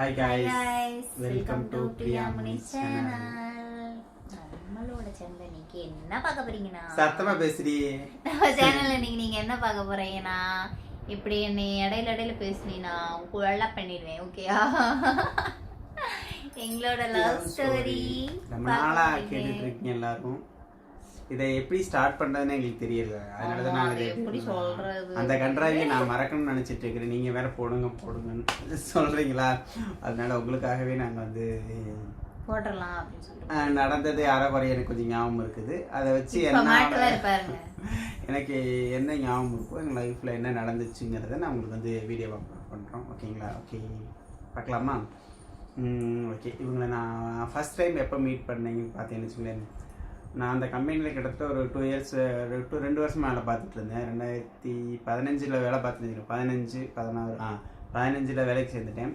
Hi to Priya Muni Muni's channel. நம்மளோட சேனல்ல இன்னைக்கு என்ன பார்க்க போறீங்கன்னா? சத்தமா பேசுடி. நம்ம சேனல்ல இன்னைக்கு நீங்க என்ன பார்க்க போறீங்கன்னா இப்படி என்னை இடையில இடையில பேசுனீங்கன்னா குழலா பண்ணிடுவேன் ஓகேயா எங்களோட லவ் ஸ்டோரி ரொம்ப நாளா கேட்டுட்டு இருக்கீங்க எல்லாரும். இதை எப்படி ஸ்டார்ட் பண்றதுன்னு எங்களுக்கு தெரியல. அதனால தான் சொல்றது? அந்த கன்றாவியை நான் மறக்கணும்னு நினைச்சிட்டு இருக்கிறேன். நீங்க வேற போடுங்க போடுங்கன்னு சொல்றீங்களா? அதனால உங்களுக்காகவே நாங்க வந்து போட்டுடலாம் நடந்தது அறகுறை எனக்கு கொஞ்சம் ஞாபகம் இருக்குது. அதை வச்சு என்ன எனக்கு என்ன ஞாபகம் இருக்கோ எங்கள் லைஃப்பில் என்ன நடந்துச்சுங்கிறத நான் உங்களுக்கு வந்து வீடியோ பண்ணுறோம் ஓகேங்களா ஓகே பார்க்கலாமா? ஓகே இவங்களை நான் ஃபஸ்ட் டைம் எப்போ மீட் பண்ணீங்கன்னு பார்த்தீங்கன்னு வச்சுங்களேன் நான் அந்த கம்பெனியில் கிட்டத்தட்ட ஒரு டூ இயர்ஸ் டூ ரெண்டு வருஷம் வேலை பார்த்துட்டு இருந்தேன். ரெண்டாயிரத்தி பதினஞ்சில் வேலை பார்த்துட்டு பதினஞ்சு பதினாறு. ஆ. பதினஞ்சில் வேலைக்கு சேர்ந்துட்டேன்.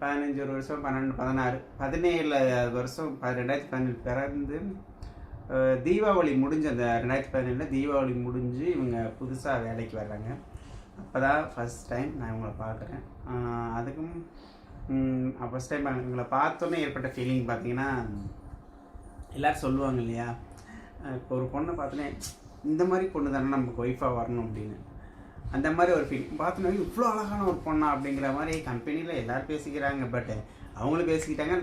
பதினஞ்சு ஒரு வருஷம் பன்னெண்டு பதினாறு. பதினேழு வருஷம் ப- ரெண்டாயிரத்தி பதினேழு பிறந்து தீபாவளி முடிஞ்சு அந்த ரெண்டாயிரத்தி பதினேழில் தீபாவளி முடிஞ்சு இவங்க புதுசாக வேலைக்கு வர்றாங்க. அப்போ தான் ஃபஸ்ட் டைம் நான் இவங்களை பார்க்குறேன். அதுக்கும் ஃபஸ்ட் டைம் இவங்களை பார்த்தோன்னே ஏற்பட்ட ஃபீலிங் பார்த்தீங்கன்னா எல்லாரும் சொல்லுவாங்க இல்லையா? இப்போ ஒரு பொண்ணை பார்த்தோன்னே இந்த மாதிரி பொண்ணு தானே நமக்கு ஒய்ஃபாக வரணும் அப்படின்னு. அந்த மாதிரி ஒரு ஃபீல் பார்த்தோன்னா இவ்வளோ அழகான ஒரு பொண்ணா அப்படிங்கிற மாதிரி கம்பெனியில் எல்லோரும் பேசிக்கிறாங்க. பட் அவங்களும் பேசிக்கிட்டாங்க.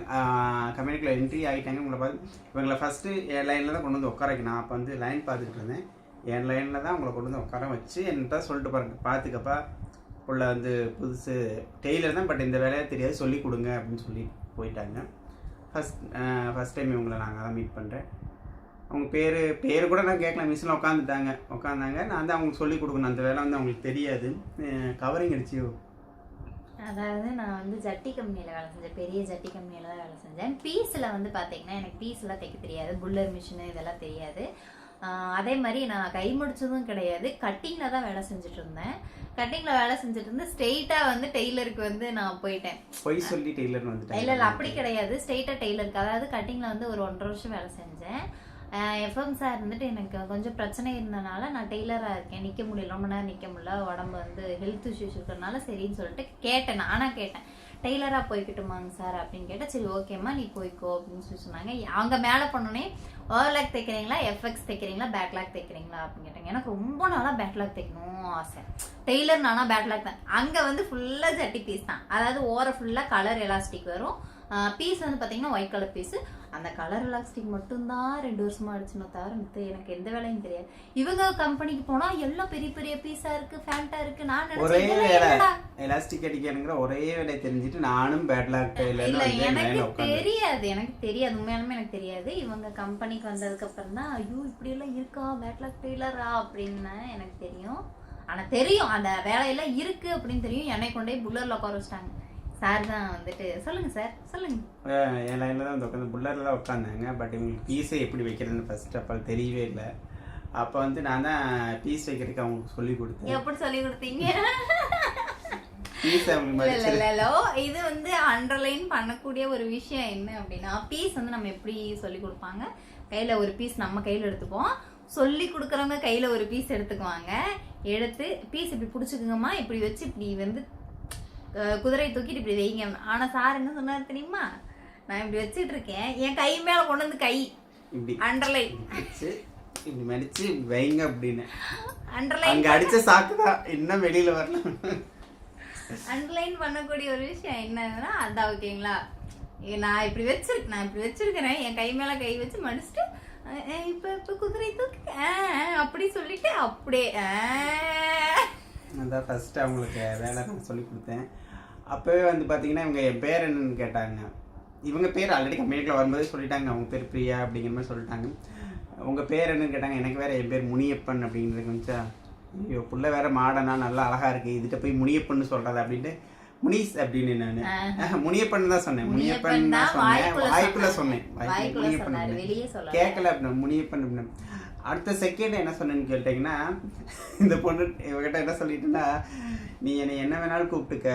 கம்பெனிக்குள்ள என்ட்ரி ஆகிட்டாங்க. உங்களை பார்த்து இவங்களை ஃபஸ்ட்டு என் லைனில் தான் கொண்டு வந்து உட்கார வைக்கணும். நான் அப்போ வந்து லைன் பார்த்துக்கிட்டு இருந்தேன். என் லைனில் தான் உங்களை கொண்டு வந்து உட்கார வச்சு என்கிட்ட சொல்லிட்டு பாருங்க. பார்த்துக்கப்பா உள்ள வந்து புதுசு டெய்லர் தான். பட் இந்த வேலையை தெரியாது. சொல்லி கொடுங்க அப்படின்னு சொல்லி போயிட்டாங்க. ஃபஸ்ட் ஃபஸ்ட் டைம் இவங்களை நாங்கள் தான் மீட் பண்ணுறேன் அவங்க பேர் பேர் கூட நான் கேட்கல மிஷினில் உட்காந்துட்டாங்க உட்காந்தாங்க நான் தான் அவங்களுக்கு சொல்லி கொடுக்கணும். அந்த வேலை வந்து அவங்களுக்கு தெரியாது. கவரிங் அடிச்சியோ அதாவது நான் வந்து ஜட்டி கம்பெனியில் வேலை செஞ்சேன். பெரிய ஜட்டி கம்பெனியில் தான் வேலை செஞ்சேன். பீஸில் வந்து பார்த்தீங்கன்னா எனக்கு பீஸ்லாம் தைக்க தெரியாது. புல்லர் மிஷினு இதெல்லாம் தெரியாது. அதே மாதிரி நான் கை முடிச்சதும் கிடையாது. கட்டிங்கில் தான் வேலை செஞ்சுட்டு இருந்தேன். கட்டிங்கில் வேலை செஞ்சுட்டு இருந்து ஸ்ட்ரெயிட்டாக வந்து டெய்லருக்கு வந்து நான் போயிட்டேன். பொய் சொல்லி டெய்லர் வந்துட்டாங்க. இல்லை அப்படி கிடையாது. ஸ்ட்ரெயிட்டாக டெய்லருக்கு. அதாவது கட்டிங்கில் வந்து ஒரு ஒன்றரை வருஷம் வேலை செஞ்சேன். எஃப்எம் சார் வந்துட்டு எனக்கு கொஞ்சம் பிரச்சனை இருந்தனால நான் டெய்லராக இருக்கேன். நிற்க முடியல. ரொம்ப நேரம் நிற்க முடியல. உடம்பு வந்து ஹெல்த் இஷ்யூஸ் இருக்கிறனால சரின்னு சொல்லிட்டு கேட்டேன். நானாக கேட்டேன். டெய்லராக போய்க்கிட்டுமாங்க சார் அப்படின்னு கேட்டால் சரி ஓகேம்மா நீ போய்க்கோ. அப்படின்னு சொல்லி சொன்னாங்க. அங்கே மேலே பண்ணோன்னே ஓவர்லாக் தைக்கிறீங்களா? எஃப்எக்ஸ் தைக்கிறீங்களா? பேக்லாக் தைக்கிறீங்களா? அப்படின்னு கேட்டாங்க. எனக்கு ரொம்ப நாளாக பேக்லாக் தைக்கணும் ஆசை. டெய்லர் நானா பேக்லாக் தான். அங்கே வந்து ஃபுல்லாக ஜட்டி பீஸ் தான். அதாவது ஓர ஃபுல்லாக கலர் எலாஸ்டிக் வரும். பீஸ் வந்து பார்த்தீங்கன்னா ஒயிட் கலர் பீஸ் அந்த கலர் எலாஸ்டிக் மட்டும்தான் ரெண்டு வருஷமா அடிச்சுனோ தவிர மித்த எனக்கு எந்த வேலையும் தெரியாது. இவங்க கம்பெனிக்கு போனா எல்லாம் பெரிய பெரிய பீஸா இருக்கு ஃபேண்டா இருக்கு. நான் நினைச்சேன் வேலை? எலாஸ்டிக் அடிக்கணுங்கிற ஒரே வேலையை தெரிஞ்சுட்டு நானும் பேட்லாக் இல்ல எனக்கு தெரியாது எனக்கு தெரியாது உண்மையாலுமே எனக்கு தெரியாது. இவங்க கம்பெனிக்கு வந்ததுக்கு அப்புறம் தான் ஐயோ இப்படி எல்லாம் இருக்கா? பேட்லாக் டெய்லரா அப்படின்னு எனக்கு தெரியும். ஆனா தெரியும் அந்த வேலையெல்லாம் இருக்கு அப்படின்னு தெரியும். என்னை கொண்டு புல்லர்ல உட்கார வச்சிட்டாங்க. சார் தான் வந்துட்டு சொல்லுங்க சார் சொல்லுங்க. என் லைனில் தான் வந்து உட்காந்து புல்லரில் தான் உட்காந்தாங்க பட் இவங்களுக்கு பீஸை எப்படி வைக்கிறதுன்னு ஃபர்ஸ்ட் அப்போ தெரியவே இல்லை. அப்போ வந்து நான் தான் பீஸ் வைக்கிறதுக்கு அவங்களுக்கு சொல்லி கொடுத்தேன். எப்படி சொல்லி கொடுத்தீங்க. இது வந்து அண்டர்லைன் பண்ணக்கூடிய ஒரு விஷயம் என்ன அப்படின்னா பீஸ் வந்து நம்ம எப்படி சொல்லி கொடுப்பாங்க? கையில ஒரு பீஸ் நம்ம கையில எடுத்துப்போம் சொல்லி கொடுக்குறவங்க கையில ஒரு பீஸ் எடுத்துக்குவாங்க. எடுத்து பீஸ் இப்படி பிடிச்சிக்குங்கம்மா இப்படி வச்சு இப்படி வந்து குதிரையை தூக்கிட்டு இப்படி வைங்க. ஆனா சார் என்ன சொன்னார் தெரியுமா? நான் இப்படி வச்சிட்டு இருக்கேன் என் கை மேல கொண்டு வந்து கை. அண்டர்லைன் வச்சு இப்படி மடிச்சு வைங்க அப்படின்னு. அண்டர்லைன் அங்க அடிச்ச சாக்கு தான் இன்னும் வெளியில வரல அண்டர்லைன் பண்ணக்கூடிய ஒரு விஷயம் என்னன்னா அதான் ஓகேங்களா? நான் இப்படி வச்சிருக்கேன் நான் இப்படி வச்சிருக்கிறேன். என் கை மேல கை வச்சு மடிச்சுட்டு இப்ப இப்ப குதிரை தூக்கு அப்படி சொல்லிட்டு அப்படியே. அதான் ஃபர்ஸ்ட் அவங்களுக்கு வேலை நான் சொல்லி கொடுத்தேன். அப்போவே வந்து பார்த்தீங்கன்னா இவங்க என் பேர் என்னன்னு கேட்டாங்க. இவங்க பேர் ஆல்ரெடி கம்பெனிக்குள்ள வரும்போதே சொல்லிட்டாங்க. அவங்க பேர் பிரியா அப்படிங்கிற மாதிரி சொல்லிட்டாங்க. உங்கள் பேர் என்னன்னு கேட்டாங்க. எனக்கு வேற என் பேர் முனியப்பன் அப்படிங்கிறது வந்துச்சா ஐயோ புள்ள வேற மாடனா நல்லா அழகா இருக்கு. இதுகிட்ட போய் முனியப்பன் சொல்றது அப்படின்ட்டு முனிஸ் அப்படின்னு நான். முனியப்பன் தான் சொன்னேன். முனியப்பன் தான் சொன்னேன். வாய்க்குள்ள. சொன்னேன். முனியப்பன் கேட்கல அப்படின்னா. முனியப்பன் அப்படின்னு. அடுத்த செகண்ட் என்ன சொன்னேன்னு கேட்டீங்கன்னா இந்த பொண்ணு இவகிட்ட என்ன சொல்லிட்டுன்னா நீ என்னை என்ன வேணாலும் கூப்பிட்டுக்க.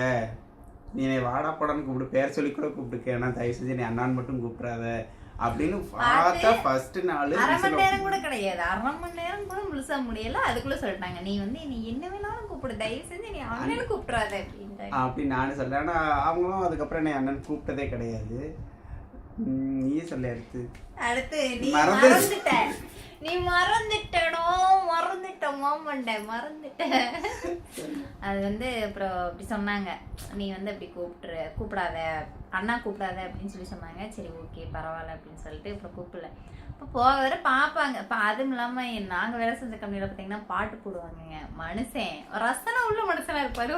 நீ வாடா போடான்னு கூப்பிடு பேர் சொல்லி கூட கூப்பிட்டுக்க. ஆனால் தயவு செஞ்சு நீ அண்ணான்னு மட்டும் கூப்பிடாத. அப்படின்னு பார்த்தா ஃபர்ஸ்ட் நாள் அரை மணி நேரம் கூட கிடையாது. அரை மணி நேரம் கூட முழுசா முடியல. அதுக்குள்ள சொல்லிட்டாங்க நீ வந்து நீ என்ன வேணாலும் கூப்பிடு. தயவு செஞ்சு நீ அவனையும் கூப்பிடாத சொல்லிட்டாங்க அப்படின்னு நானும் சொல்ல ஆனால் அவங்களும் அதுக்கப்புறம் என்னை அண்ணன் கூப்பிட்டதே கிடையாது. நீயே சொல்ல அடுத்து. அடுத்து நீ மறந்து- மறந்துட்ட. நீ மறந்துட்டனோ? மறந்துட்ட மாமண்ட மறந்துட்ட. அது வந்து அப்புறம் அப்படி சொன்னாங்க. நீ வந்து அப்படி கூப்பிட்டுரு கூப்பிடாத அண்ணா கூப்பிடாத அப்படின்னு சொல்லி சொன்னாங்க. சரி ஓகே பரவாயில்ல அப்படின்னு சொல்லிட்டு அப்புறம் கூப்பிடல. இப்போ போக வர பார்ப்பாங்க இப்போ அதுவும் இல்லாமல் நாங்கள் வேலை செஞ்ச கம்பெனியில் பார்த்தீங்கன்னா பாட்டு போடுவாங்கங்க. மனுஷன் ரசனை உள்ள மனுஷனாக இருப்பாரு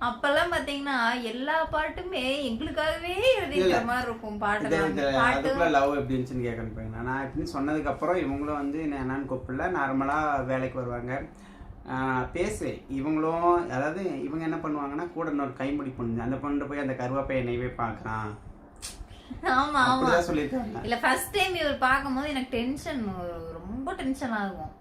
அப்பெல்லாம் பார்த்தீங்கன்னா எல்லா பாட்டுமே எங்களுக்காகவே எழுதிக்கிற மாதிரி இருக்கும் பாட்டு லவ் எப்படி இருந்துச்சுன்னு கேட்கணும் போய் நான் இப்படின்னு சொன்னதுக்கப்புறம் இவங்களும் வந்து என்ன என்னன்னு கூப்பிடல. நார்மலாக வேலைக்கு வருவாங்க. பேசுவேன் இவங்களும் அதாவது இவங்க என்ன பண்ணுவாங்கன்னா கூட இன்னொரு கைமுடி பொண்ணு அந்த பொண்ணு போய் அந்த கருவாப்பை என்னையவே பார்க்குறான். ஆமா ஆமா. இல்ல ஃபர்ஸ்ட் டைம் இவர் பார்க்கும்போது எனக்கு டென்ஷன் ரொம்ப டென்ஷன் ஆகும்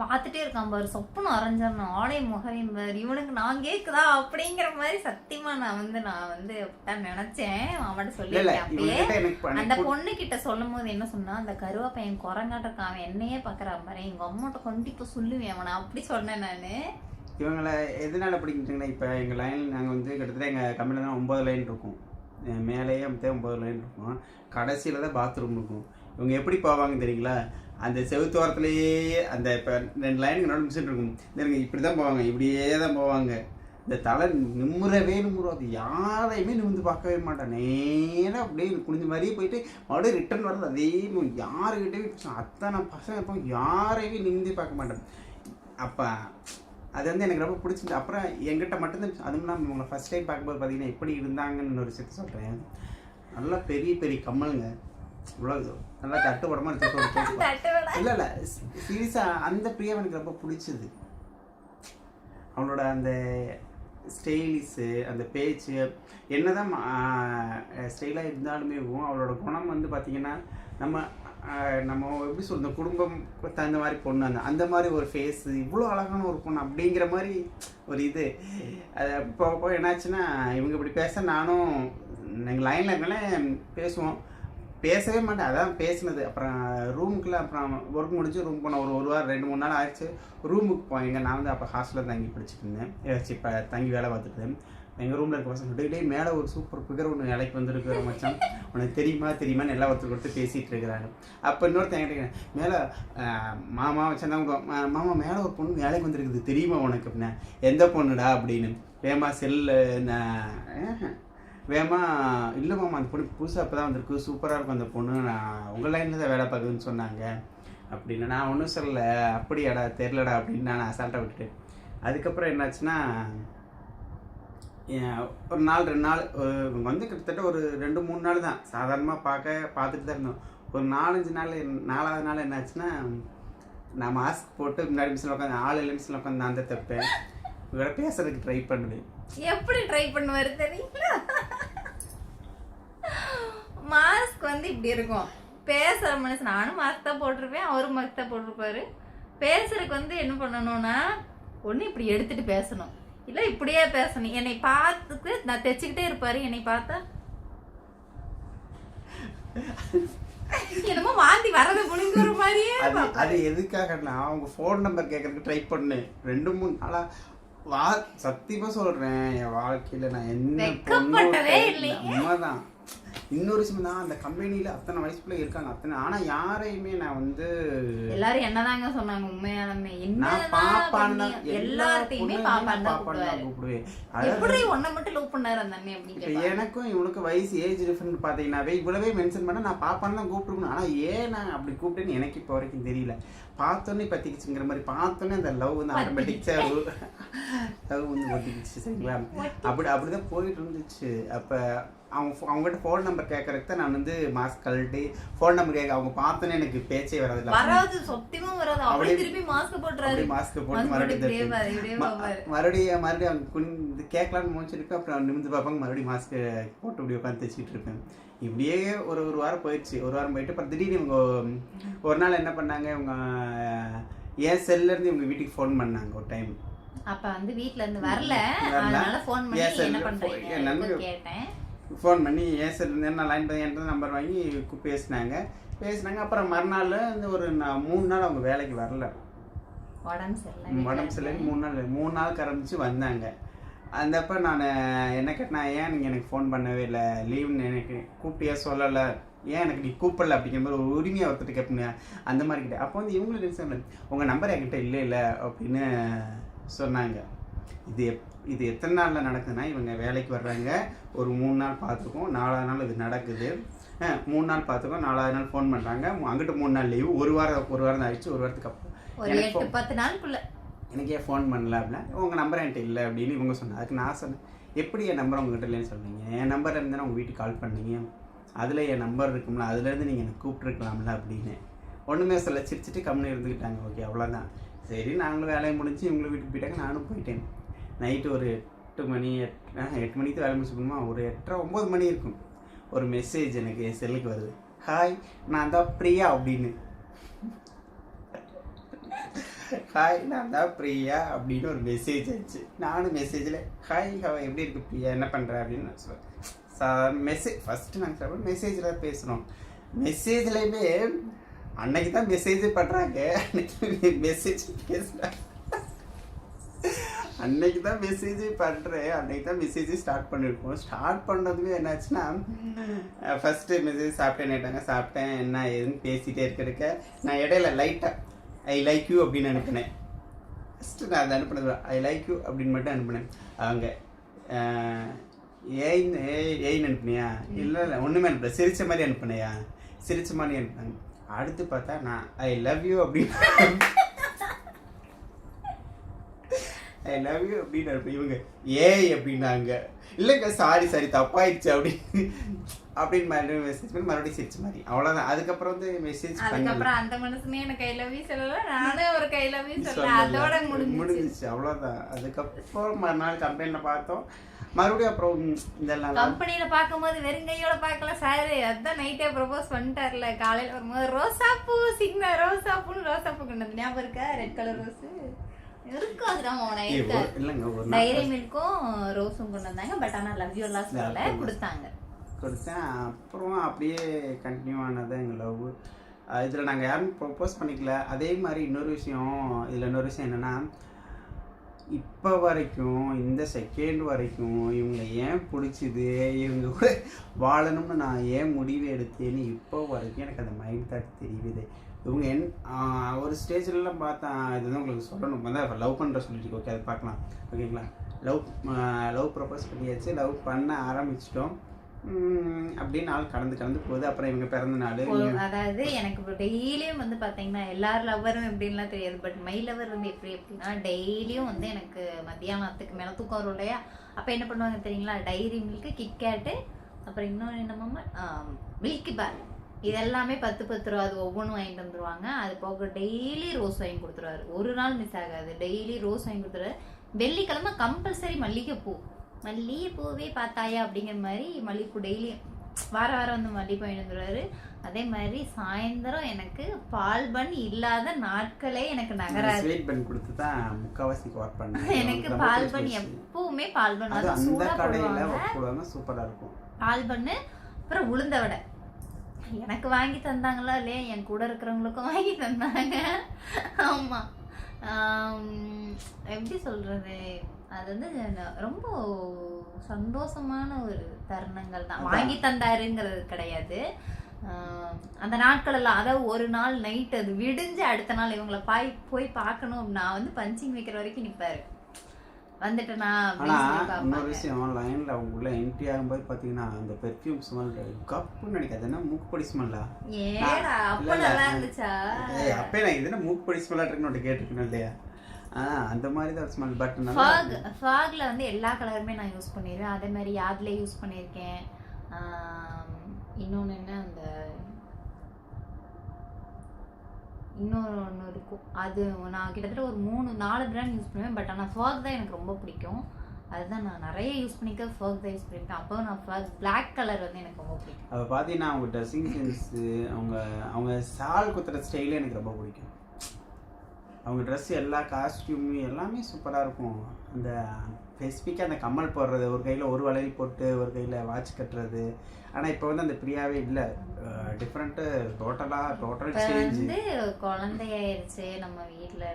பார்த்துட்டே இருக்கான் பாரு. சொப்பனம் அரைஞ்சிடணும். ஆடை முகவையும் பாரு. இவனுக்கு நான் கேக்குதா அப்படிங்கிற மாதிரி சத்தியமா நான் வந்து நான் வந்து அப்படித்தான் நினைச்சேன். அவன்கிட்ட சொல்லியிருக்கேன் அந்த பொண்ணு கிட்ட சொல்லும் போது என்ன சொன்னா அந்த கருவா பையன் குரங்காட்ட அவன் என்னையே பாக்குறான் பாரு. எங்க அம்மாட்ட கண்டிப்பா சொல்லுவேன் அவனை. அப்படி சொன்னேன் நானு. இவங்களை எதனால பிடிக்கிட்டீங்கன்னா இப்போ எங்கள் லைன் நாங்கள் வந்து கிட்டத்தட்ட எங்கள் கம்பெனியில் தான் ஒம்பது லைன் இருக்கும் மேலேயே ஒம்பது லைன் இருக்கும். கடைசியில் தான் பாத்ரூம் இருக்கும். இவங்க எப்படி போவாங்க தெரியுங்களா? அந்த செவுத்தோரத்துலேயே அந்த இப்போ ரெண்டு லைனுக்கு நடு மிஷின் இருக்கும். இருங்க இப்படி தான் போவாங்க இப்படியே தான் போவாங்க. இந்த தலை நிம்முறவே நிம்முறாது யாரையுமே நிமிந்து பார்க்கவே மாட்டேன். நேராக அப்படியே குனிஞ்ச மாதிரியே போயிட்டு மறுபடியும் ரிட்டர்ன் வர்றது அதே மாதிரி. யாருக்கிட்டே அத்தனை பசங்க இருப்போம் யாரையுமே நிமிந்து பார்க்க மாட்டேன். அப்போ அது வந்து எனக்கு ரொம்ப பிடிச்சிருந்து அப்புறம் என்கிட்ட மட்டும்தான் அதுவும் இல்லாமல் இவங்களை ஃபஸ்ட் டைம் பார்க்கும்போது பார்த்தீங்கன்னா எப்படி இருந்தாங்கன்னு ஒரு விஷயத்த சொல்கிறேன் நல்லா பெரிய பெரிய கம்மலுங்க. இவ்வளோ நல்லா தட்டுப்படமாக எடுத்து தட்டுவடா. இல்லை இல்லை. சீரியஸாக அந்த பிரியா எனக்கு ரொம்ப பிடிச்சது. அவளோட அந்த ஸ்டைலிஸு அந்த பேச்சு என்னதான் ஸ்டைலாக இருந்தாலுமே அவளோட குணம் வந்து பார்த்திங்கன்னா நம்ம நம்ம எப்படி சொல்றது குடும்பம் தகுந்த மாதிரி பொண்ணு அந்த அந்த மாதிரி ஒரு ஃபேஸ் இவ்வளோ அழகான ஒரு பொண்ணு அப்படிங்கிற மாதிரி ஒரு இது. அது இப்போ இப்போ என்னாச்சுன்னா இவங்க இப்படி பேச நானும் எங்கள் லைனில் இருக்கனால பேசுவோம். பேசவே மாட்டேன். அதான் பேசினது. அப்புறம் ரூமுக்குள்ள அப்புறம் ஒர்க் முடிஞ்சு ரூம் போன ஒரு ஒரு வாரம் ரெண்டு மூணு நாள் ஆயிடுச்சு. ரூமுக்கு போயிங்க நான் வந்து அப்போ ஹாஸ்டலில் தங்கி படிச்சுட்டு இருந்தேன். ஏதாச்சும் இப்போ தங்கி வேலை பார்த்துட்டு எங்கள் ரூமில் இருக்க பசங்க டே மேலே ஒரு சூப்பர் பிகர் ஒன்று வேலைக்கு வந்திருக்கிற மச்சான். உனக்கு தெரியுமா தெரியுமான்னு எல்லாம் ஒருத்தர் கொடுத்து பேசிகிட்டு இருக்கிறாங்க அப்போ இன்னொருத்தன் என்கிட்ட மேலே மாமா மாமா தான் மாமா மேலே ஒரு பொண்ணு வேலைக்கு வந்திருக்குது. தெரியுமா உனக்கு? அப்படின்னா எந்த பொண்ணுடா? அப்படின்னு. ஏமா செல்லு நான் வேகமாக இல்லை மாமா அந்த பொண்ணு புதுசாக இப்போ தான் வந்திருக்கு சூப்பராக இருக்கும் அந்த பொண்ணு. நான் உங்கள் லைனில் தான் வேலை பார்க்குதுன்னு சொன்னாங்க. அப்படின்னு நான் ஒன்றும் சொல்லலை. அப்படியாடா தெரிலடா அப்படின்னு நான் அசால்ட்டாக விட்டுட்டேன். அதுக்கப்புறம் என்னாச்சுன்னா ஒரு நாள் ரெண்டு நாள் வந்து கிட்டத்தட்ட ஒரு ரெண்டு மூணு நாள் தான். சாதாரணமாக பார்க்க பார்த்துட்டு தான் இருந்தோம். ஒரு நாலஞ்சு நாள் நாலாவது நாள் என்னாச்சுன்னா நான் மாஸ்க் போட்டு முன்னாடி மிஷினில் உட்காந்து ஆள் இல்லை மிஷினில் உட்காந்து நான் தான் தைப்பேன். இவரை பேசுறதுக்கு ட்ரை பண்ணுவேன். எப்படி ட்ரை பண்ணுவார் தெரியுங்களா மாஸ்க் வந்து இப்படி இருக்கும். பேசுற மனுஷன் நானும் மாஸ்க் தான் போட்டிருப்பேன் அவரும் மாஸ்க் தான் போட்டிருப்பாரு. பேசுறதுக்கு வந்து என்ன பண்ணணும்னா ஒண்ணு இப்படி எடுத்துட்டு பேசணும். இல்ல இப்படியே பேசணும். என்னை பார்த்துட்டு நான் தைச்சுக்கிட்டே இருப்பாரு என்னை பார்த்தா. என்னமோ வாந்தி வரது முழுங்குற மாதிரியே அது. அது எதுக்காகன்னா அவங்க ஃபோன் நம்பர் கேட்கறதுக்கு ட்ரை பண்ணேன். ரெண்டு மூணு நாளா வா சத்தியமா சொல்றேன். என் வாழ்க்கையில நான் என்ன. உண்மைதான் இன்னொரு விஷயம் தான் அந்த கம்பெனியில அத்தனை வயசு பிள்ளை இருக்காங்க அத்தனை ஆனா யாரையுமே நான் வந்து எல்லாரும் என்னதாங்க சொன்னாங்க உண்மையாலுமே? நான் பண்ணி- எல்லா எல்லாத்தையுமே பொண்ணுங்களையும் பாப்பான்னு தான் கூப்பிடுவேன். எப்படி ஒன்ன மட்டும் லவ் பண்ணாரு அந்த அண்ணன் அப்படின்னு. எனக்கும் இவனுக்கு வயசு ஏஜ் டிஃப்ரெண்ட் பார்த்தீங்கன்னாவே இவ்வளவே மென்ஷன் பண்ண நான் பாப்பான்னு தான் கூப்பிட்டுருக்கணும். ஆனால் ஏன் நான் அப்படி கூப்பிட்டேன்னு எனக்கு இப்போ வரைக்கும் தெரியல. பார்த்தோன்னே பத்திக்கிச்சுங்கிற மாதிரி பார்த்தோன்னே அந்த லவ் வந்து ஆட்டோமேட்டிக்ஸாக லவ் வந்து ஒட்டிக்கிச்சு சரிங்களா? அப்படி அப்படி தான் போயிட்டு இருந்துச்சு. அப்போ அவங்க அவங்ககிட்ட ஃபோன் நம்பர் கேட்கறதுக்கு தான் நான் வந்து மாஸ்க் கழட்டி ஃபோன் நம்பர் கேட்க அவங்க பார்த்தோன்னே எனக்கு பேச்சே வராது வராது சத்தியமும் வராது. அப்படியே திருப்பி மாஸ்க் போட்டுறாரு. மாஸ்க் போட்டு மறுபடியும். மறுபடியும் மறுபடியும் அவங்க குனி கேட்கலான்னு முடிச்சிருக்கு அப்புறம் நிமிந்து பார்ப்பாங்க மறுபடியும் மாஸ்க் போட்டு இப்படி உட்காந்து தைச்சிட்டு இருப்பேன். இப்படியே ஒரு ஒரு வாரம் போயிடுச்சு. ஒரு வாரம் போயிட்டு அப்புறம் திடீர்னு இவங்க ஒரு நாள் என்ன பண்ணாங்க? இவங்க என் செல்ல இருந்து இவங்க வீட்டுக்கு ஃபோன் பண்ணாங்க ஒரு டைம் அப்ப வந்து வீட்ல இருந்து வரல. அதனால போன் பண்ணி என்ன. பண்றீங்க? கேட்டேன். ஃபோன் பண்ணி செல் இருந்து நான் லைன் பண்ணி என்கிட்ட நம்பர் வாங்கி பேசினாங்க. பேசினாங்க. அப்புறம் மறுநாள் இந்த ஒரு நான் மூணு நாள் அவங்க வேலைக்கு வரல. உடம்பு சரியில்லை. உடம்பு சரியில்லைன்னு மூணு நாள் மூணு நாள் கரம்பிச்சு வந்தாங்க. அந்தப்போ நான் என்ன கேட்டேன் ஏன் நீங்கள் எனக்கு ஃபோன் பண்ணவே இல்லை? லீவ்னு எனக்கு கூப்பிட்டியா? சொல்லலை. ஏன் எனக்கு நீ கூப்பிடல? அப்படிங்கிற மாதிரி ஒரு உரிமையாக ஒருத்தர் கேட்பீங்க அந்த மாதிரி கிட்ட அப்போ வந்து இவங்களும் ரீசன் உங்கள் நம்பர் என்கிட்ட இல்லை இல்லை அப்படின்னு சொன்னாங்க. இது எப் இது எத்தனை நாளில் நடக்குதுன்னா இவங்க வேலைக்கு வர்றாங்க. ஒரு மூணு நாள் பார்த்துக்கும் நாலாவது நாள் இது நடக்குது. மூணு நாள் பார்த்துக்கும் நாலாவது நாள் ஃபோன் பண்ணுறாங்க அங்கிட்டு மூணு நாள் லீவு ஒரு வாரம் ஒரு வாரம் ஆயிடுச்சு. ஒரு வாரத்துக்கு அப்புறம் பத்து நாளுக்குள்ள. எனக்கு ஏன் ஃபோன் பண்ணல அப்படின்னா உங்கள் நம்பர் என்கிட்ட இல்லை அப்படின்னு இவங்க சொன்னாங்க. அதுக்கு நான் சொன்னேன் எப்படி என் நம்பர் உங்ககிட்ட இல்லைன்னு சொன்னீங்க என் நம்பர் இருந்தால் உங்கள் வீட்டுக்கு கால் பண்ணீங்க? அதில் என் நம்பர் இருக்கும்ல அதுலேருந்து நீங்கள் எனக்கு கூப்பிட்ருக்கலாம்ல அப்படின்னு. ஒன்றுமே சொல்ல சிரிச்சிட்டு கம்முன்னு இருந்துக்கிட்டாங்க ஓகே அவ்வளோதான் சரி நாங்களும் வேலையை முடிஞ்சு இவங்களை வீட்டுக்கு போயிட்டாங்க. நானும் போயிட்டேன். நைட்டு ஒரு எட்டு மணி எட் எட்டு மணிக்கு வேலை முடிச்சுக்கணுமா ஒரு எட்டரை ஒம்பது மணி இருக்கும். ஒரு மெசேஜ் எனக்கு என் செல்லுக்கு வருது. ஹாய் நான் தான் பிரியா அப்படின்னு. ஹாய் நான் தான் பிரியா அப்படின்னு ஒரு மெசேஜ் ஆச்சு நானும் மெசேஜில் ஹாய் ஹவா எப்படி இருக்கு பிரியா? என்ன பண்ணுற அப்படின்னு நான் சொல்லுவேன் சார் மெசேஜ் ஃபஸ்ட்டு நாங்கள் சார் மெசேஜில் பேசுகிறோம் மெசேஜ்லேயுமே அன்னைக்கு தான் மெசேஜ் பண்ணுறாங்க அன்னைக்கு மெசேஜ் பேசுகிறாங்க அன்னைக்கு தான் மெசேஜ் பண்ணுறேன் அன்னைக்கு தான் மெசேஜ் ஸ்டார்ட் பண்ணியிருக்கோம் ஸ்டார்ட் பண்ணதுமே என்னாச்சுன்னா ஃபஸ்ட்டு மெசேஜ் சாப்பிட்டேன்னு சாப்பிட்டேன். என்ன ஏதுன்னு பேசிகிட்டே இருக்க இருக்க நான் இடையில லைட்டாக ஐ லைக் யூ அப்படின்னு அனுப்பினேன். ஃபஸ்ட்டு நான் அதை அனுப்பினது ஐ லைக் யூ அப்படின்னு மட்டும் அனுப்பினேன். அவங்க ஏய் ஏய்ன்னு அனுப்புனியா? இல்லை இல்லை ஒன்றுமே அனுப்பல. சிரிச்ச மாதிரி அனுப்புனையா? சிரிச்ச மாதிரி அனுப்புனாங்க அடுத்து பார்த்தா நான் ஐ லவ் யூ அப்படின்னு. ஐ லவ் யூ அப்படின்னு இவங்க ஏய் அப்படின்னாங்க. இல்லைங்க சாரி சாரி தப்பாயிடுச்சு அப்படின்னு அப்படின்னு மறுபடியும் மெசேஜ் பண்ணி மறுபடியும் சிரிச்ச மாதிரி. அவ்வளோதான் அதுக்கப்புறம் வந்து மெசேஜ் அதுக்கப்புறம் அந்த மனுஷனே எனக்கு ஐ லவ் யூ சொல்லல நானும் ஒரு கை லவ் யூ சொல்லல. அதோட முடிஞ்சு முடிஞ்சிச்சு. அவ்வளோதான் அதுக்கப்புறம் மறுநாள் கம்பெனியில் பார்த்தோம். மறுபடியும் அப்புறம் இதெல்லாம் கம்பெனில பாக்கும்போது வெறும் கையோட பார்க்கல சார். அதான் நைட்டே ப்ரொபோஸ் பண்ணிட்டார்ல. காலையில வரும்போது ரோசா பூ சின்ன ரோசா பூன்னு ரோசா பூ கொண்டு வந்து ஞாபகம் இருக்கா? ரெட் கலர் ரோஸ் ரோஸும் கொண்டு வந்தாங்க பட் லவ் யூ சொல்லல Yeah, கொடுத்தாங்க. கொடுத்தேன். அப்புறம் அப்படியே கண்டினியூ ஆனது எங்கள் லவ் இதில் நாங்கள் யாரும் ப்ரொப்போஸ் பண்ணிக்கல. அதே மாதிரி இன்னொரு விஷயம் இதில் இன்னொரு விஷயம் என்னென்னா இப்போ வரைக்கும் இந்த செகண்ட் வரைக்கும் இவங்க ஏன் பிடிச்சிது இவங்க கூட வாழணும்னு நான் ஏன் முடிவு எடுத்தேன்னு இப்போ வரைக்கும் எனக்கு அந்த மைண்ட் தாட் தெரியுது. இவங்க என் ஒரு ஸ்டேஜ்லலாம் பார்த்தா இதுதான் உங்களுக்கு சொல்லணும். வந்து லவ் பண்ணுற சொல்லிட்டு ஓகே அதை பார்க்கலாம். ஓகேங்களா லவ் லவ் ப்ரப்போஸ் பண்ணியாச்சு. லவ் பண்ண ஆரம்பிச்சிட்டோம். அப்படின்னு அப்படியே நாள் கடந்து கடந்து போகுது. அப்புறம் இவங்க பிறந்த நாள். அதாவது எனக்கு இப்போ டெய்லியும் வந்து பார்த்தீங்கன்னா எல்லார் லவ்வரும் எப்படின்லாம் தெரியாது. பட் மை லவர் வந்து எப்படி எப்படின்னா டெய்லியும் வந்து எனக்கு மத்தியானத்துக்கு மேல தூக்கம் வரும் இல்லையா? அப்போ என்ன பண்ணுவாங்க தெரியுங்களா? டைரி மில்க் கிட்கேட்டு அப்புறம் இன்னொன்று என்னமாமா மில்கி பார் இது எல்லாமே பத்து பத்து ரூபா அது ஒவ்வொன்றும் வாங்கிட்டு வந்துருவாங்க. அது போக டெய்லி ரோஸ் வாங்கி கொடுத்துருவாரு. ஒரு நாள் மிஸ் ஆகாது. டெய்லி ரோஸ் வாங்கி கொடுத்துருவாரு. வெள்ளிக்கிழமை கம்பல்சரி மல்லிகைப்பூ. மல்லிகைப்பூவே பார்த்தாயா அப்படிங்கிற மாதிரி மல்லிகைப்பூ டெய்லியும் வார வாரம் வந்து மல்லிகைப்பூ வாங்கிட்டு வந்துருவாரு. அதே மாதிரி சாயந்தரம் எனக்கு பால் பன் இல்லாத நாட்களே எனக்கு நகராது. ஸ்வீட் பண்ணி கொடுத்து தான் முக்கால்வாசிக்கு ஒர்க் பண்ணேன். எனக்கு பால் பன். எப்பவுமே பால் பன் அது சூடா போடுவாங்க. இருக்கும். பால் பண்ணு அப்புறம் உளுந்த வடை. எனக்கு வாங்கி தந்தாங்களா இல்லையா? என் கூட இருக்கிறவங்களுக்கும் வாங்கி தந்தாங்க. ஆமா. ஆம், எப்படி சொல்றது? அது வந்து ரொம்ப சந்தோஷமான ஒரு தருணங்கள் தான். வாங்கி தந்தாருங்கிறது கிடையாது. அந்த நாட்கள் எல்லாம் அதாவது ஒரு நாள் நைட் அது விடிஞ்சு அடுத்த நாள் இவங்களை பாய் போய் பார்க்கணும் நான் வந்து பஞ்சிங் வைக்கிற வரைக்கும் நிப்பாரு. வந்துட்டேனா ஆனா அப்படின்னு சொல்லி இன்னொரு. விஷயம் லைன்ல உள்ள என்ட்ரி ஆகும்போது பாத்தீங்கன்னா அந்த பெர்ஃப்யூம் ஸ்மெல் கப்புன்னு நினைக்காது என்ன மூக்குப்பொடி ஸ்மெல்லா ஏடா அப்ப. நல்லா இருந்துச்சா? அப்பே நான் இது என்ன மூக்குப்பொடி ஸ்மெல்லா இருக்குன்னு கேட்டிருக்கணும் இல்லையா? அந்த மாதிரி தான் ஸ்மெல் பட் ஃபாக் ஃபாக்ல வந்து எல்லா கலருமே நான் யூஸ் பண்ணிடுவேன் அதே மாதிரி யாத்லே யூஸ் பண்ணியிருக்கேன் இன்னொன்று என்ன அந்த இன்னொரு ஒன்று இருக்கும் அது நான் கிட்டத்தட்ட ஒரு மூணு நாலு பிராண்ட் யூஸ் பண்ணுவேன். பட் ஆனால் ஃபாக் தான் எனக்கு ரொம்ப பிடிக்கும். அதுதான் நான் நிறைய யூஸ் பண்ணிக்க ஃபர்க் தான் யூஸ் பண்ணியிருக்கேன் அப்போ நான் ஃபர்க் பிளாக் கலர் வந்து எனக்கு ரொம்ப பிடிக்கும். அதை பார்த்தீங்கன்னா அவங்க ட்ரெஸ்ஸிங் சென்ஸு அவங்க அவங்க சால் குத்துற ஸ்டைலே எனக்கு ரொம்ப பிடிக்கும். அவங்க ட்ரெஸ் எல்லா காஸ்டியூம் எல்லாமே சூப்பராக இருக்கும். அந்த ஸ்பெசிஃபிக்காக அந்த கம்மல் போடுறது ஒரு கையில் ஒரு வளையல் போட்டு ஒரு கையில் வாட்ச் கட்டுறது. ஆனால் இப்போ வந்து அந்த பிரியாவே இல்லை. டிஃப்ரெண்ட்டு டோட்டலாக டோட்டல் சேஞ்ச் வந்து குழந்தையாயிருச்சு நம்ம வீட்டில்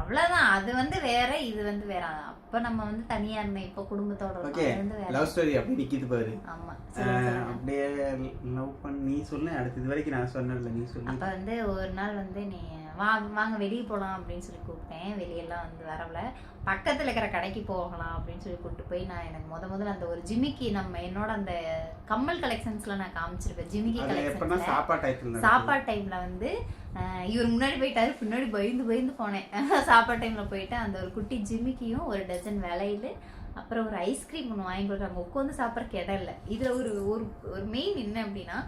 அவ்வளவுதான். அது வந்து வேற இது வந்து வேற. அப்ப நம்ம வந்து தனியா இருந்தோம் இப்ப குடும்பத்தோட. ஓகே. லவ் ஸ்டோரி அப்படி நிக்கிது பாரு. ஆமா. ஆ, சரி, சரி. அப்படியே லவ் பண்ண. நீ சொல்லு. அடுத்து இது வரைக்கும் நான் சொன்னேன்ல நீ சொல்லு. அப்ப வந்து ஒரு நாள் வந்து நீ வா வாங்க வெளியே போகலாம் அப்படின்னு சொல்லி கூப்பிட்டேன். வெளியெல்லாம் வந்து வரல. பக்கத்துல இருக்கிற கடைக்கு போகலாம் அப்படின்னு சொல்லி கூப்பிட்டு போய் நான் எனக்கு முத முதல்ல அந்த ஒரு ஜிமிக்கி நம்ம என்னோட அந்த கம்மல் கலெக்ஷன்ஸ்ல நான் காமிச்சிருப்பேன். ஜிமிக்கி கலெக்ஷன்ஸ்ல சாப்பாடு டைம்ல வந்து இவர் முன்னாடி போயிட்டாரு பின்னாடி பயந்து பயந்து போனேன். சாப்பாடு டைம்ல போயிட்டு அந்த ஒரு குட்டி ஜிமிக்கியும் ஒரு டஜன் விலையில அப்புறம் ஒரு ஐஸ்கிரீம் ஒன்று வாங்கி கொடுத்தாங்க உட்காந்து சாப்பிட்றக்கு இடம் இல்லை. இதுல ஒரு ஒரு ஒரு மெயின் என்ன அப்படின்னா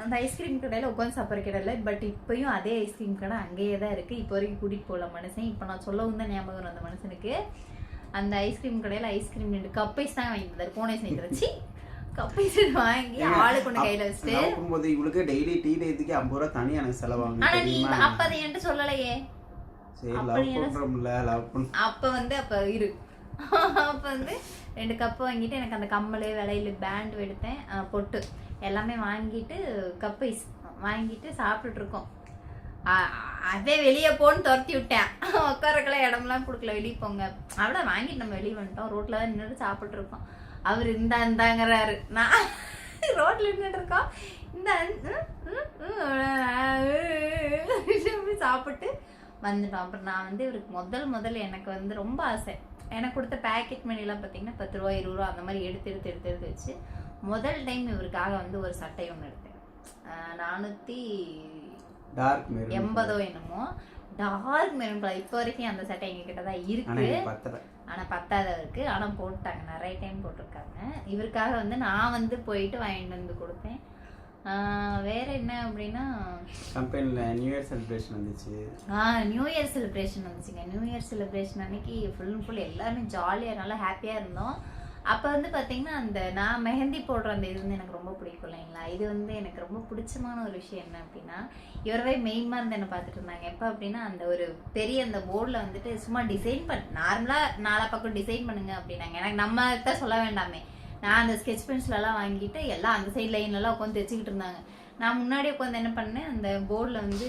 அந்த ஐஸ்கிரீம் கடையில் உட்காந்து சாப்பிட்றக்கு இடம் இல்லை. பட் இப்பயும் அதே ஐஸ்கிரீம் கடை அங்கேயே தான் இருக்கு. இப்போ வரைக்கும் கூட்டிட்டு போகல மனுஷன். இப்போ நான் சொல்லவும் தான் ஞாபகம் வரும் அந்த மனுஷனுக்கு. அந்த ஐஸ்கிரீம் கடையில் ஐஸ்கிரீம் ரெண்டு கப் ஐஸ் தான் வாங்கி தந்தாரு. கோன் ஐஸ் வாங்கி வச்சு கப் வாங்கி ஆளுக்கு ஒன்று கையில வச்சுட்டு. பண்ணும்போது இவளுக்கு டெய்லி டீ டேத்துக்கு ஐம்பது ரூபா தனி எனக்கு செலவாகும் ஆனா நீ அப்ப அதை என்கிட்ட சொல்லலையே. சரி அப்ப லவ் நீ என்ன பண்றோம்ல லவ் பண்ண அப்ப வந்து அப்ப இரு. அப்ப வந்து ரெண்டு கப்பு வாங்கிட்டு எனக்கு அந்த கம்மல் விலையில பேண்ட் எடுத்தேன். பொட்டு. எல்லாமே வாங்கிட்டு கப் ஐஸ் வாங்கிட்டு சாப்பிட்டுட்டு இருக்கோம் அதே வெளியே போன்னு துரத்தி விட்டேன். உட்காரக்கெல்லாம் இடம்லாம் கொடுக்கல வெளியே போங்க. அவ்வளோ வாங்கிட்டு நம்ம வெளியே வந்துட்டோம். ரோட்ல தான் நின்றுட்டு சாப்பிட்டு இருக்கோம் அவர் இந்த இந்தாங்கிறாரு. நான் ரோட்ல நின்றுட்டு இருக்கோம். இந்த சாப்பிட்டு வந்துட்டோம். அப்புறம் நான் வந்து இவருக்கு முதல் முதல் எனக்கு வந்து ரொம்ப ஆசை. எனக்கு கொடுத்த பேக்கெட் மணிலாம் பார்த்தீங்கன்னா பத்து ரூபா இருபது ரூபா அந்த மாதிரி எடுத்து எடுத்து எடுத்து எடுத்து வச்சு முதல் டைம் இவருக்காக வந்து ஒரு சட்டை ஒன்று எடுத்தேன். நானூற்றி எண்பதோ என்னமோ. டார்க் மெரூன் கலர் இப்போ வரைக்கும் அந்த சட்டை எங்ககிட்ட தான் இருக்கு. எனக்கு பத்தல. ஆனா பத்தாத இருக்கு. ஆனா போட்டாங்க. நிறைய டைம் போட்டிருக்காங்க. இவருக்காக வந்து நான் வந்து போயிட்டு வாங்கிட்டு வந்து கொடுத்தேன். வேற என்ன அப்படின்னா கம்பெனில நியூ இயர் செலிப்ரேஷன் வந்துச்சு. ஆ நியூ இயர் செலிப்ரேஷன் வந்துச்சுங்க. நியூ இயர் செலிப்ரேஷன் அன்னைக்கு ஃபுல் அண்ட் ஃபுல் எல்லாருமே ஜாலியாக நல்லா ஹாப்பியாக இருந்தோம். அப்போ வந்து பார்த்தீங்கன்னா அந்த நான் மெஹந்தி போடுற அந்த இது வந்து எனக்கு ரொம்ப பிடிக்கும் இல்லைங்களா? இது வந்து எனக்கு ரொம்ப பிடிச்சமான ஒரு விஷயம் என்ன அப்படின்னா இவரவே மெயின்மாக இருந்து என்ன பார்த்துட்டு இருந்தாங்க. எப்போ அப்படின்னா அந்த ஒரு பெரிய அந்த போர்டில் வந்துட்டு சும்மா டிசைன் பண் நார்மலாக நாலா பக்கம் டிசைன் பண்ணுங்க அப்படின்னாங்க. எனக்கு நம்ம தான் சொல்ல வேண்டாமே. நான் அந்த ஸ்கெட்ச் பென்சிலெல்லாம் வாங்கிட்டு எல்லாம் அந்த சைட் லைன்லலாம் உட்காந்து தைச்சிக்கிட்டு இருந்தாங்க. நான் முன்னாடி உட்காந்து என்ன பண்ணேன் அந்த போர்டில் வந்து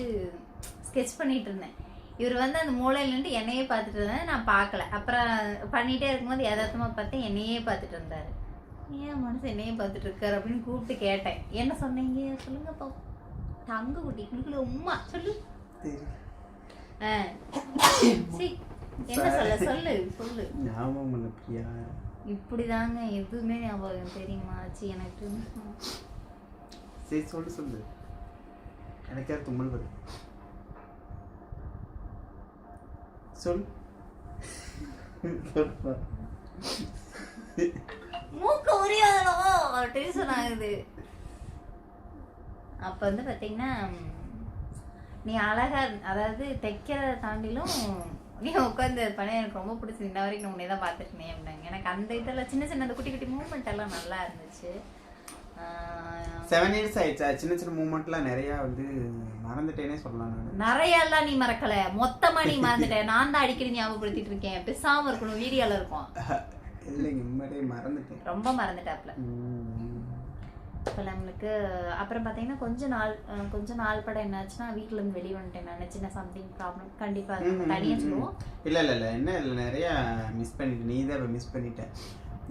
ஸ்கெட்ச் பண்ணிட்டு இருந்தேன். இவர் வந்து அந்த மூலையில நின்று என்னையே பார்த்துட்டு இருந்தாரு. நான் பார்க்கல. அப்புறம் பண்ணிட்டே இருக்கும்போது யதார்த்தமா பார்த்தேன் என்னையே பார்த்துட்டு இருந்தாரு. ஏன் மனசு என்னையே பார்த்துட்டு இருக்காரு? அப்படின்னு கூப்பிட்டு கேட்டேன். என்ன சொன்னீங்க? சொல்லுங்க பாப்போம் தங்க குட்டி. குடுக்கல உம்மா. சொல்லு. ஆ. என்ன சொல்ல? சொல்லு. சொல்லு. ஞாபகம் இல்ல பிரியா. இப்படிதாங்க எதுவுமே ஞாபகம் தெரியுமா? சி எனக்கு. சரி சொல்லு சொல்லு. எனக்கே தும்மல் வருது. சொல் மூக்கு உரியாதோ டென்ஷன் ஆகுது. அப்ப வந்து பாத்தீங்கன்னா நீ அழகா அதாவது தைக்கிறத தாண்டிலும் நீ உட்காந்து பண்ண எனக்கு ரொம்ப பிடிச்சது. இந்த வரைக்கும் உன்னே உன்னை தான் பார்த்துட்டு அப்படின்னாங்க. எனக்கு அந்த இதெல்லாம் சின்ன சின்ன அந்த குட்டி குட்டி மூமெண்ட் எல்லாம் நல்லா இருந்துச்சு. செவன் இயர்ஸ் ஆயிடுச்சா? சின்ன சின்ன மூமெண்ட்லாம் நிறைய வந்து மறந்துட்டேனே சொல்லலாம் நிறைய எல்லாம் நீ மறக்கல. மொத்தமா நீ மறந்துட்ட. நான் தான் அடிக்கடி ஞாபகப்படுத்திட்டு இருக்கேன். பேசாம இருக்கணும். வீடியோல இருக்கும். இல்லைங்க உண்மையிலே மறந்துட்டேன். ரொம்ப மறந்துட்டாப்ல. இப்போ நம்மளுக்கு அப்புறம் பார்த்தீங்கன்னா கொஞ்ச நாள் கொஞ்ச நாள் படம் என்னாச்சுன்னா வீட்ல இருந்து வெளியே வந்துட்டேன் நான். சின்ன சம்திங் ப்ராப்ளம் கண்டிப்பா அது ம், ம், தனியா ம், சொல்லுவோம். இல்ல இல்ல இல்ல. என்ன இல்லை நிறைய மிஸ் பண்ணிட்டு நீ தான் மிஸ் பண்ணிட்ட.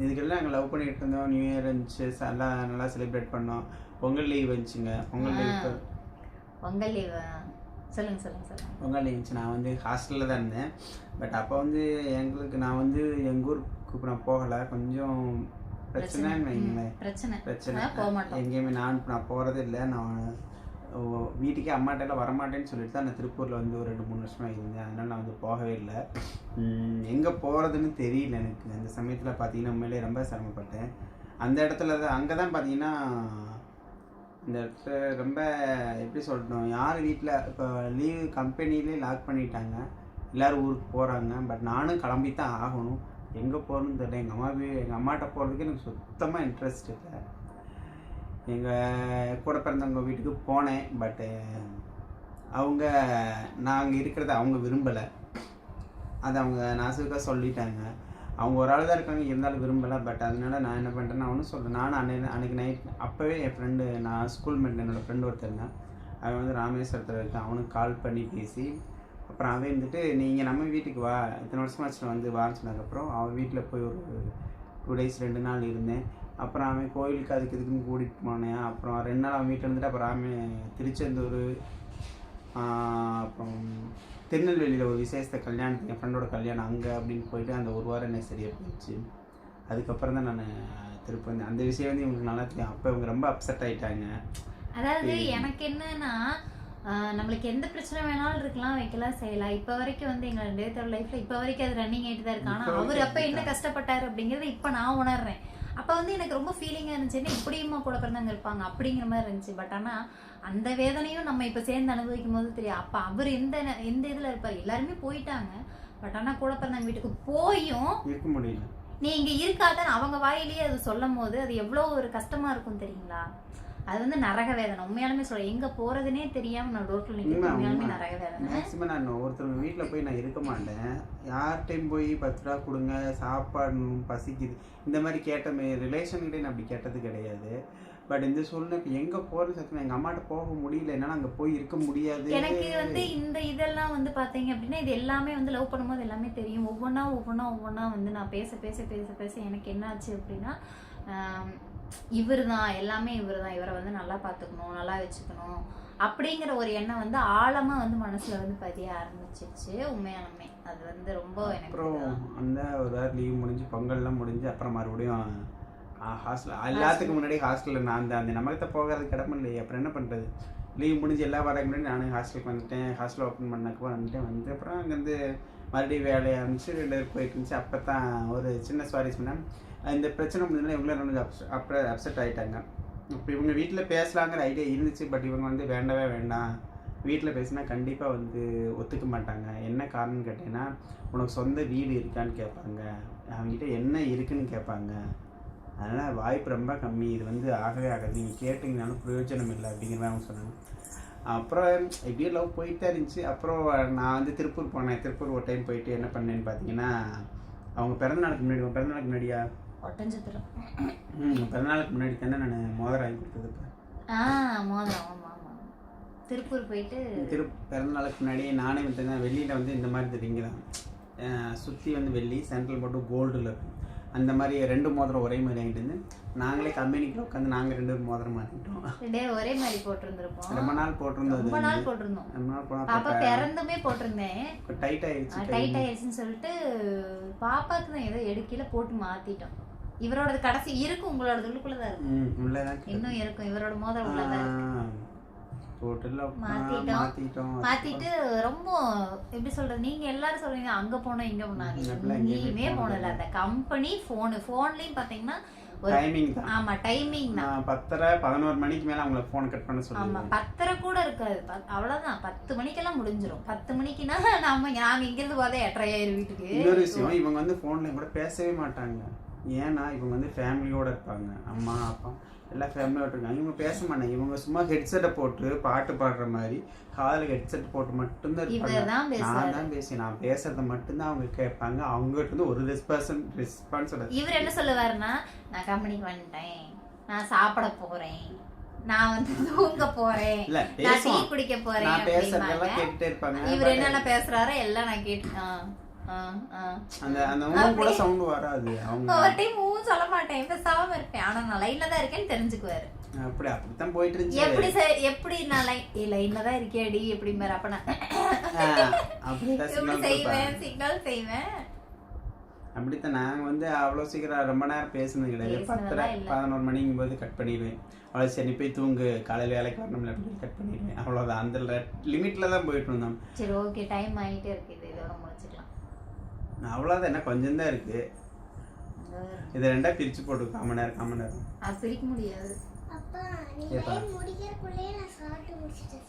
இதுக்கெல்லாம் நாங்கள் லவ் பண்ணிட்டு இருந்தோம். நியூ இயர் இருந்துச்சு. நல்லா நல்லா செலிப்ரேட் பண்ணோம். பொங்கல் லீவ் வந்துச்சுங்க. பொங்கல் லீவ் பொங்கல் லீவ் சொல்லுங்க சொல்லுங்க சொல்லுங்க. பொங்கல் லீவ் நான் வந்து ஹாஸ்டலில் தான் இருந்தேன். பட் அப்போ வந்து எங்களுக்கு நான் வந்து எங்கள் ஊருக்கு நான் போகலை. கொஞ்சம் பிரச்சனைன்னு வைங்களேன் ம், பிரச்சனை. பிரச்சனை. மாட்டோம். எங்கேயுமே நான் நான் போகிறதே இல்லை. நான் வீட்டுக்கே அம்மாட்டெல்லாம் வரமாட்டேன்னு சொல்லிட்டு தான் நான் திருப்பூரில் வந்து ஒரு ரெண்டு மூணு வருஷமாக இருந்தேன். அதனால் நான் வந்து போகவே இல்லை. எங்கே போகிறதுன்னு தெரியல எனக்கு. அந்த சமயத்தில் பார்த்தீங்கன்னா உண்மையிலே ரொம்ப சிரமப்பட்டேன். அந்த இடத்துல தான் அங்கே தான் பார்த்தீங்கன்னா இந்த இடத்துல ரொம்ப எப்படி சொல்லணும் யார் வீட்டில் இப்போ லீவ் கம்பெனிலே லாக் பண்ணிட்டாங்க. எல்லோரும் ஊருக்கு போகிறாங்க பட் நானும் கிளம்பி தான் ஆகணும். எங்கே போகணும்னு தெரியல. எங்கள் அம்மா எங்கள் அம்மாட்ட போகிறதுக்கு எனக்கு சுத்தமாக இன்ட்ரெஸ்ட் இல்லை. எங்கள் கூட பிறந்தவங்க வீட்டுக்கு போனேன் பட்டு அவங்க நாங்கள் இருக்கிறத அவங்க விரும்பலை. அது அவங்க நாசுக்காக சொல்லிட்டாங்க. அவங்க ஒரு ஆள் தான் இருக்காங்க இருந்தாலும் விரும்பலை. பட் அதனால நான் என்ன பண்ணுறேன் நான் ஒன்றும் சொல்கிறேன் நானும் அன்னை அன்னைக்கு நைட் அப்போவே என் ஃப்ரெண்டு நான் ஸ்கூல் மேட் என்னோடய ஃப்ரெண்டு ஒருத்தர் அவன் வந்து ராமேஸ்வரத்தில் இருக்கான். அவனுக்கு கால் பண்ணி பேசி அப்புறம் அவன் வந்துட்டு நீங்கள் நம்ம வீட்டுக்கு வா. இத்தனை வருஷமாச்சு வந்து வான்னு சொன்னதுக்கப்புறம் அவன் வீட்டில் போய் ஒரு டூ டேஸ் ரெண்டு நாள் இருந்தேன். அப்புறம் அவன் கோயிலுக்கு அதுக்கு இதுக்குன்னு கூட்டிகிட்டு போனேன். அப்புறம் ரெண்டு நாள் அவன் வீட்டில் இருந்துட்டு அப்புறம் அவன் திருச்செந்தூர் அப்புறம் திருநெல்வேலியில் ஒரு விசேஷத்தை கல்யாணத்துக்கு என் ஃப்ரெண்டோட கல்யாணம் அங்கே அப்படின்னு போயிட்டு அந்த ஒரு வாரம் என்ன சரியாக போயிடுச்சு. அதுக்கப்புறம் தான் நான் திருப்பி வந்தேன் அந்த விஷயம் வந்து இவங்களுக்கு நல்லா தெரியும். அப்போ இவங்க ரொம்ப அப்செட் ஆயிட்டாங்க. அதாவது எனக்கு என்னன்னா நம்மளுக்கு எந்த பிரச்சனை வேணாலும் இருக்கலாம் வைக்கலாம் செய்யலாம் இப்போ வரைக்கும் வந்து எங்க ரெண்டு பேர்த்தோட லைஃப்ல இப்போ வரைக்கும் அது ரன்னிங் ஆயிட்டு தான் இருக்கு. ஆனா இப்ப அவர் அப்ப என்ன கஷ்டப்பட்டாரு அப்படிங்கறது இப்போ நான் உணர்றேன். அப்ப வந்து எனக்கு ரொம்ப ஃபீலிங்கா இருந்துச்சு. என்ன இப்படியுமா கூட பிறந்தவங்க இருப்பாங்க? அப்படிங்கிற மாதிரி இருந்துச்சு. பட் ஆனா அந்த வேதனையும் நம்ம இப்ப சேர்ந்து அனுபவிக்கும் போது தெரியும். அப்ப அவர் எந்த எந்த இதுல இருப்பார்? எல்லாருமே போயிட்டாங்க. பட் ஆனா கூட பிறந்தவங்க வீட்டுக்கு போயும் இருக்க முடியல. நீ இங்க இருக்காதன்னு அவங்க வாயிலேயே அது சொல்லும் போது அது எவ்வளவு ஒரு கஷ்டமா இருக்கும் தெரியுங்களா? அது வந்து நரக வேதனை. உண்மையாலுமே சொல்றேன். எங்க போறதுனே தெரியாம நான் ரோட்ல உண்மை, நிற்கிறேன் உண்மையாலுமே உண்மை. நரக வேதனை. மேக்ஸிமம் நான் ஒருத்தவங்க வீட்டில் போய் நான் இருக்க மாட்டேன். யார்கிட்டையும் போய் பத்து ரூபா கொடுங்க சாப்பாடணும் பசிக்குது. இந்த மாதிரி கேட்ட ரிலேஷன்கிட்டே நான் அப்படி கேட்டது கிடையாது. பட் இந்த சூழ்நிலை இப்போ எங்கே போகிறது சத்தியம்? எங்கள் அம்மாட்ட போக முடியல. என்னால் அங்கே போய் இருக்க முடியாது. எனக்கு வந்து இந்த இதெல்லாம் வந்து பாத்தீங்க அப்படின்னா இது எல்லாமே வந்து லவ் பண்ணும்போது எல்லாமே தெரியும். ஒவ்வொன்றா ஒவ்வொன்றா ஒவ்வொன்றா வந்து நான் பேச பேச பேச பேச எனக்கு என்ன ஆச்சு அப்படின்னா இவர் தான் எல்லாமே இவர் தான் இவரை வந்து நல்லா பார்த்துக்கணும் நல்லா வச்சுக்கணும் அப்படிங்கிற ஒரு எண்ணம் வந்து ஆழமா வந்து மனசுல வந்து பதிய ஆரம்பிச்சிருச்சு உண்மையாலுமே. அது வந்து ரொம்ப அப்புறம் எனக்கு அந்த ஒரு வாரம் லீவ் முடிஞ்சு பொங்கல்லாம் முடிஞ்சு அப்புறம் மறுபடியும் ஹாஸ்டல் எல்லாத்துக்கும் முன்னாடி ஹாஸ்டலில் நான் அந்த அந்த நமக்கு போகிறது கிடம இல்லையே. அப்புறம் என்ன பண்ணுறது லீவ் முடிஞ்சு எல்லா வரக்கு முன்னாடி நானும் ஹாஸ்டலுக்கு வந்துட்டேன் ஹாஸ்டல் ஓப்பன் பண்ணக்கப்புறம் வந்துட்டேன் வந்து அப்புறம் அங்கேருந்து மறுபடியும் வேலையை ஆரம்பிச்சு ரெண்டு பேர் போயிட்டு இருந்துச்சு. அப்போ தான் ஒரு சின்ன சுவாரஸ் பண்ணேன் இந்த பிரச்சனை முடிஞ்சதுனா இவங்களே நடந்து அப்செட் அப்செட் ஆகிட்டாங்க இப்போ இவங்க வீட்டில் பேசலாங்கிற ஐடியா இருந்துச்சு பட் இவங்க வந்து வேண்டவே வேண்டாம். வீட்டில் பேசினா கண்டிப்பாக வந்து ஒத்துக்க மாட்டாங்க. என்ன காரணம்னு கேட்டீங்கன்னா உனக்கு சொந்த வீடு இருக்கான்னு கேட்பாங்க. அவங்ககிட்ட என்ன இருக்குன்னு கேட்பாங்க. அதனால் வாய்ப்பு ரொம்ப கம்மி. இது வந்து ஆகவே ஆகாது. நீங்கள் கேட்டிங்கனாலும் பிரயோஜனம் இல்லை அப்படிங்கிற மாதிரி அவங்க சொன்னாங்க. அப்புறம் எப்படியோ லவ் போயிட்டே இருந்துச்சு. அப்புறம் நான் வந்து திருப்பூர் போனேன். திருப்பூர் ஒரு டைம் போயிட்டு என்ன பண்ணேன்னு பார்த்தீங்கன்னா அவங்க பிறந்த நாளுக்கு முன்னாடி பிறந்த நாளுக்கு முன்னாடியா? ஒட்டஞ்சத்திரம் ம் பிறந்த நாளுக்கு முன்னாடி தானே நான் மோதிரம் வாங்கி கொடுத்தது ஆ மோதிரம் ஆமா ஆமா திருப்பூர் போயிட்டு திரு பிறந்த நாளுக்கு முன்னாடி நானே வந்து வெளியில் வந்து இந்த மாதிரி ரிங்கு தான். சுற்றி வந்து வெள்ளி சென்ட்ரல் மட்டும் கோல்டில் இருக்கும். அந்த மாதிரி ரெண்டு மோதிரம் ஒரே மாதிரி வாங்கிட்டு வந்து நாங்களே கம்பெனிக்குள்ள உட்காந்து நாங்கள் ரெண்டு மோதிரம் மாட்டிக்கிட்டோம் ஒரே மாதிரி போட்டிருந்திருப்போம். ரொம்ப நாள் போட்டிருந்தோம் ரொம்ப நாள் போட்டிருந்தோம். ரொம்ப நாள் பாப்பா போனால் பிறந்துமே போட்டிருந்தேன். டைட் ஆயிடுச்சு டைட் ஆயிடுச்சுன்னு சொல்லிட்டு பாப்பாக்கு தான் ஏதோ எடுக்கையில போட்டு மாத்திட்டோம். இவரோடது கடைசி இருக்கும் உங்களோட உள்ளுக்குள்ளதான் இருக்கும் உள்ளதான் இன்னும் இருக்கும் இவரோட மோதிரம் உள்ளதான் மாத்திட்டோம். மாத்திட்டோம். மாத்திட்டு ரொம்ப எப்படி சொல்றது நீங்க எல்லாரும் சொல்றீங்க அங்க போனோம் இங்க போனாங்க ம், அப்படிலாம் எங்கேயுமே எங்கேயுமே போனது போனல அந்த கம்பெனி போனு போன்லயும் பாத்தீங்கன்னா ஒரு டைமிங் தான். ஆமா டைமிங் தான். பத்தரை பதினோரு மணிக்கு மேலே அவங்கள ஃபோன் கட் பண்ண ஆமா சொல்லுவேன் பத்தரை கூட இருக்காது. அவ்வளவுதான். பத்து மணிக்கெல்லாம் முடிஞ்சிரும். பத்து மணிக்குன்னா நம்ம நாங்க இங்கிருந்து போதே எட்டரை ஆயிரம் வீட்டுக்கு. இன்னொரு விஷயம் இவங்க வந்து ஃபோன்ல கூட பேசவே மாட்டாங்க. ஏன்னா இவங்க வந்து ஃபேமிலியோட இருப்பாங்க. அம்மா அப்பா எல்லா ஃபேமிலியோட இருக்காங்க. இவங்க பேச மாட்டாங்க. இவங்க சும்மா ஹெட்செட்டை போட்டு பாட்டு பாடுற மாதிரி காதில் ஹெட்செட் போட்டு மட்டும்தான் இருப்பாங்க. நான் தான் பேசி நான் பேசுறத மட்டும்தான் அவங்க கேட்பாங்க. அவங்ககிட்ட இருந்து ஒரு ரெஸ்பான்ஸ் ரெஸ்பான்ஸ் இவர் என்ன சொல்லுவாருன்னா நான் கம்பெனிக்கு வந்துட்டேன். நான் சாப்பிட போறேன். நான் வந்து தூங்க போறேன். நான் டீ குடிக்க போறேன் இவர் என்னென்ன பேசுறாரோ எல்லாம் நான் கேட்டு. அந்த அந்த உணவு கூட சவுண்ட் வராது அவங்க. ஒரு டைம் ஊன்னு சொல்ல மாட்டேன் பேசாம இருப்பேன். ஆனா நான் லைன்ல தான் இருக்கேன்னு தெரிஞ்சுக்குவாரு. அப்படி அப்படித்தான் போயிட்டு இருந்துச்சு எப்படி சார் எப்படி நான் லைன் லைன்ல தான் இருக்கேடி எப்படி மாதிரி அப்ப நான் சிக்னல் செய்வேன்? சிக்னல் செய்வேன். அப்படித்தான் நாங்கள் வந்து அவ்வளோ சீக்கிரம் ரொம்ப நேரம் பேசுனது கிடையாது. பத்தரை. பதினோரு மணிங்கும் போது கட் பண்ணிடுவேன். அவ்வளோ சரி போய் தூங்கு. காலையில் வேலைக்கு வரணும்ல அப்படின்னு கட் பண்ணிடுவேன். அவ்வளோதான் அந்த லிமிட்டில் தான் போயிட்டு இருந்தோம். சரி ஓகே டைம் ஆயிட்டே இருக்கு. இது இதோட முடிச்சுக்கலாம் அவ்வளோதான் என்ன கொஞ்சம் தான் இருக்குது இதை ரெண்டாக பிரித்து போட்டு காமன் நேரம் காமன் நேரம். அது பிரிக்க முடியாது. அப்பா நீ ஏப்பா? முடிக்கிறக்குள்ளேயே நான் சாப்பிட்டு முடிச்சிட்டேன்.